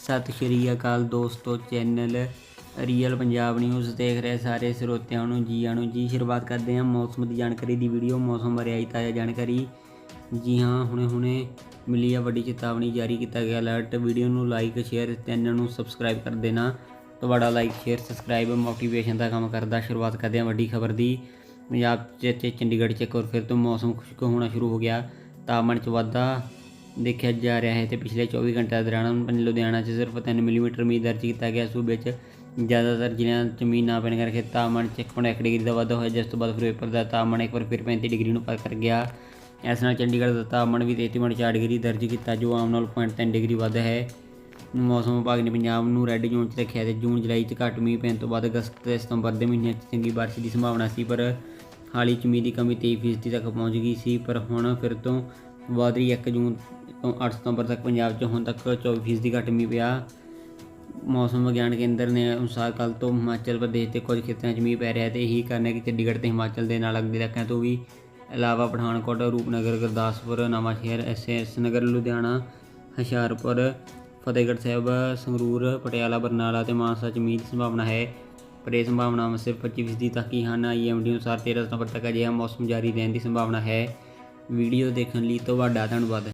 ਸਤਿ ਸ਼੍ਰੀ ਅਕਾਲ ਦੋਸਤੋ channel real Punjab news ਦੇਖ ਰਹੇ ਸਾਰੇ ਸਰੋਤਿਆਂ ਨੂੰ ਜੀ ਆਇਆਂ ਨੂੰ। ਜੀ, ਸ਼ੁਰੂਆਤ ਕਰਦੇ ਹਾਂ ਮੌਸਮ ਦੀ ਜਾਣਕਾਰੀ ਦੀ ਵੀਡੀਓ। ਮੌਸਮ ਬਾਰੇ ਆਈ ਤਾਜ਼ਾ ਜਾਣਕਾਰੀ। ਜੀ ਹਾਂ ਹੁਣੇ ਹੁਣੇ ਮਿਲੀ ਆ ਵੱਡੀ ਚੇਤਾਵਨੀ ਜਾਰੀ ਕੀਤਾ ਗਿਆ ਅਲਰਟ ਵੀਡੀਓ ਨੂੰ ਲਾਈਕ ਸ਼ੇਅਰ ਚੈਨਲ ਨੂੰ ਸਬਸਕ੍ਰਾਈਬ ਕਰ ਦੇਣਾ। ਤੁਹਾਡਾ ਲਾਈਕ ਸ਼ੇਅਰ ਸਬਸਕ੍ਰਾਈਬ ਮੋਟੀਵੇਸ਼ਨ ਦਾ ਕੰਮ ਕਰਦਾ। ਸ਼ੁਰੂਆਤ ਕਰਦੇ ਹਾਂ ਵੱਡੀ ਖਬਰ ਦੀ। ਪੰਜਾਬ 'ਚ ਤੇ ਚੰਡੀਗੜ੍ਹ 'ਚ ਇੱਕ ਵਾਰ ਫਿਰ ਤੋਂ ਮੌਸਮ ਖੁਸ਼ਕ ਹੋਣਾ ਸ਼ੁਰੂ ਹੋ ਗਿਆ। ਤਾਪਮਾਨ 'ਚ ਵਾਧਾ। ਦੇਖਿਆ ਜਾ ਰਿਹਾ ਹੈ ਤੇ ਪਿਛਲੇ 24 ਘੰਟਿਆਂ ਦੌਰਾਨ ਪੰਜ ਲੁਧਿਆਣਾ 'ਚ ਸਿਰਫ 3 ਮਿਲੀਮੀਟਰ ਮੀਂਹ ਦਰਜ ਕੀਤਾ ਗਿਆ। ਸੂਬੇ 'ਚ ਜ਼ਿਆਦਾਤਰ ਜ਼ਿਲ੍ਹਿਆਂ 'ਚ ਮੀਂਹ ਨਾ ਪੈਣ ਕਰਕੇ ਤਾਪਮਾਨ 'ਚ 1.1 ਡਿਗਰੀ ਦਾ ਵਾਧਾ ਹੋਇਆ, ਜਿਸ ਤੋਂ ਬਾਅਦ ਫਿਰੋਜ਼ਪੁਰ ਦਾ ਤਾਪਮਾਨ ਇੱਕ ਵਾਰ ਫਿਰ 35 ਡਿਗਰੀ ਨੂੰ ਪਾਰ ਕਰ ਗਿਆ। ਇਸ ਨਾਲ ਚੰਡੀਗੜ੍ਹ ਦਾ ਤਾਪਮਾਨ ਵੀ 33.4 ਡਿਗਰੀ ਦਰਜ ਕੀਤਾ, ਜੋ ਆਮ ਨਾਲੋਂ 0.3 ਡਿਗਰੀ ਵੱਧ ਹੈ। ਮੌਸਮ ਵਿਭਾਗ ਨੇ ਪੰਜਾਬ ਨੂੰ ਰੈੱਡ ਜ਼ੋਨ 'ਚ ਰੱਖਿਆ ਤੇ ਜੂਨ, ਜੁਲਾਈ 'ਚ ਘੱਟ ਮੀਂਹ ਪੈਣ ਤੋਂ ਬਾਅਦ ਅਗਸਤ ਤੇ ਸਤੰਬਰ ਦੇ ਮਹੀਨਿਆਂ 'ਚ ਚੰਗੀ ਬਾਰਿਸ਼ ਦੀ ਸੰਭਾਵਨਾ ਸੀ, ਪਰ ਹਾਲ ਹੀ 'ਚ ਮੀਂਹ ਦੀ ਕਮੀ 23% ਤੱਕ ਪਹੁੰਚ ਗਈ ਸੀ। ਪਰ ਹੁਣ ਫਿਰ ਤੋਂ ਵੱਧ ਰਹੀ 1 ਜੂਨ ਤੋਂ 8 ਸਤੰਬਰ ਤੱਕ ਪੰਜਾਬ 'ਚ ਹੁਣ ਤੱਕ 24% ਘੱਟ ਮੀਂਹ ਪਿਆ। ਮੌਸਮ ਵਿਗਿਆਨ ਕੇਂਦਰ ਨੇ ਅਨੁਸਾਰ ਕੱਲ ਤੋਂ ਹਿਮਾਚਲ ਪ੍ਰਦੇਸ਼ ਦੇ ਕੁਝ ਖੇਤਰਾਂ 'ਚ ਮੀਂਹ ਪੈ ਰਿਹਾ ਹੈ ਤੇ ਇਹੀ ਕਾਰਨ ਹੈ ਕਿ ਚੰਡੀਗੜ੍ਹ ਤੇ ਹਿਮਾਚਲ ਦੇ ਨਾਲ ਲੱਗਦੇ ਇਲਾਕਿਆਂ ਤੋਂ ਵੀ ਇਲਾਵਾ ਪਠਾਨਕੋਟ, ਰੂਪਨਗਰ, ਗੁਰਦਾਸਪੁਰ, ਨਵਾਂਸ਼ਹਿਰ ਐਸਐਸ ਨਗਰ, ਲੁਧਿਆਣਾ, ਹੁਸ਼ਿਆਰਪੁਰ, ਫਤਿਹਗੜ੍ਹ ਸਾਹਿਬ, ਸੰਗਰੂਰ, ਪਟਿਆਲਾ, ਬਰਨਾਲਾ ਤੇ ਮਾਨਸਾ 'ਚ ਮੀਂਹ ਦੀ ਸੰਭਾਵਨਾ ਹੈ। ਪਰ ਇਹ ਸੰਭਾਵਨਾਵਾਂ ਸਿਰਫ 25% ਤੱਕ ਹੀ ਹਨ। ਆਈਐਮਡੀ ਅਨੁਸਾਰ 13 ਸਤੰਬਰ ਤੱਕ ਅਜਿਹਾ ਮੌਸਮ ਜਾਰੀ ਰਹਿਣ ਦੀ ਸੰਭਾਵਨਾ ਹੈ। ਵੀਡੀਓ ਦੇਖਣ ਲਈ ਤੁਹਾਡਾ ਧੰਨਵਾਦ।